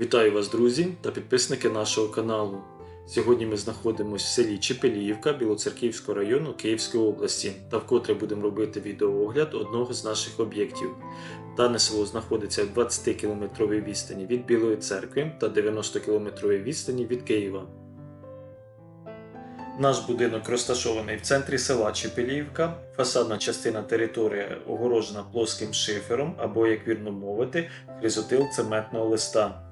Вітаю вас, друзі та підписники нашого каналу. Сьогодні ми знаходимося в селі Чепеліївка Білоцерківського району Київської області та вкотре будемо робити відеоогляд одного з наших об'єктів. Дане село знаходиться в 20 кілометровій відстані від Білої церкви та 90 кілометровій відстані від Києва. Наш будинок розташований в центрі села Чепеліївка. Фасадна частина території огорожена плоским шифером або, як вірно мовити, хризотил цементного листа.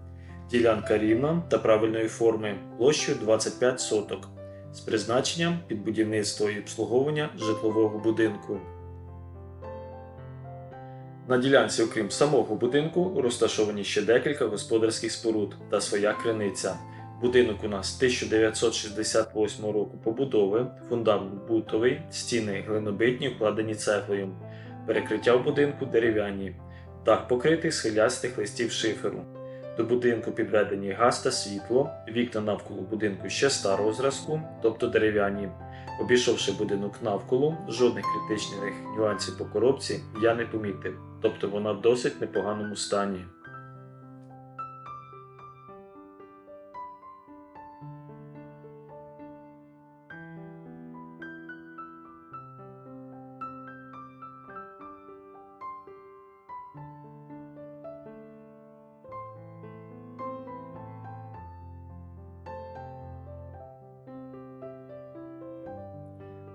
Ділянка рівна та правильної форми площею 25 соток з призначенням під будівництво і обслуговування житлового будинку. На ділянці, окрім самого будинку, розташовані ще декілька господарських споруд та своя криниця. Будинок у нас 1968 року побудови, фундамент бутовий, стіни глинобитні, вкладені цеглою, перекриття в будинку дерев'яні, дах покритий схилястих листів шиферу. До будинку підведені газ та світло, вікна навколо будинку ще старого зразку, тобто дерев'яні. Обійшовши будинок навколо, жодних критичних нюансів по коробці я не помітив, тобто вона в досить непоганому стані.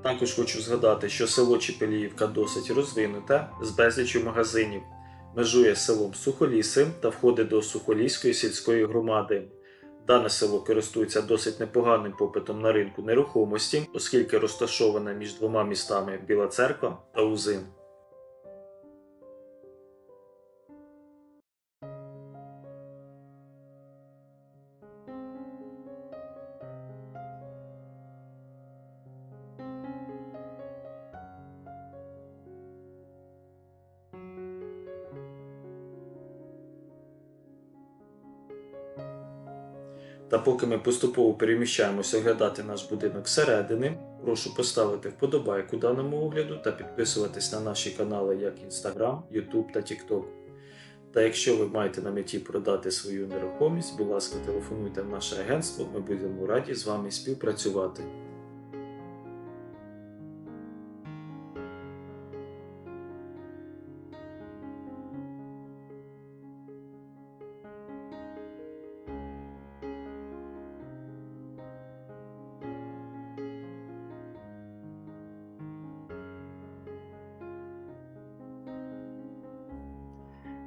Також хочу згадати, що село Чепеліївка досить розвинуте з безлічю магазинів, межує селом Сухоліси та входить до Сухоліської сільської громади. Дане село користується досить непоганим попитом на ринку нерухомості, оскільки розташоване між двома містами Біла Церква та Узин. Та поки ми поступово переміщаємося оглядати наш будинок зсередини, прошу поставити вподобайку даному огляду та підписуватись на наші канали як Instagram, YouTube та TikTok. Та якщо ви маєте на меті продати свою нерухомість, будь ласка, телефонуйте в наше агентство, ми будемо раді з вами співпрацювати.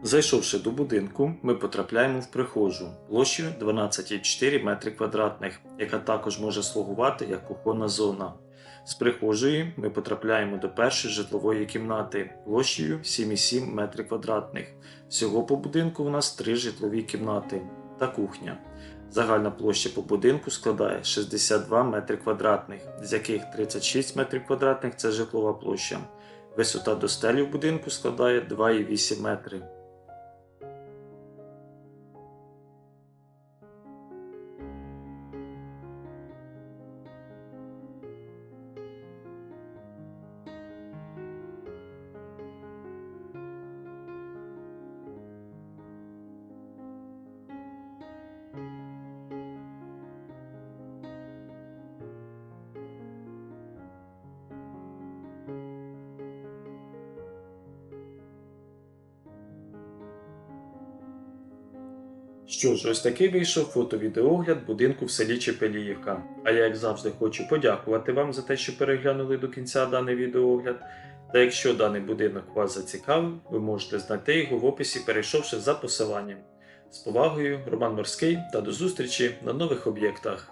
Зайшовши до будинку, ми потрапляємо в прихожу площею 12,4 метри квадратних, яка також може слугувати як кухонна зона. З прихожої ми потрапляємо до першої житлової кімнати площею 7,7 метри квадратних. Всього по будинку у нас три житлові кімнати та кухня. Загальна площа по будинку складає 62 метри квадратних, з яких 36 метрів квадратних це житлова площа. Висота до стелі в будинку складає 2,8 метри. Що ж, ось такий вийшов фото-відеогляд будинку в селі Чепеліївка. А я, як завжди, хочу подякувати вам за те, що переглянули до кінця даний відеогляд. Та якщо даний будинок вас зацікавив, ви можете знайти його в описі, перейшовши за посиланням. З повагою, Роман Морський та до зустрічі на нових об'єктах.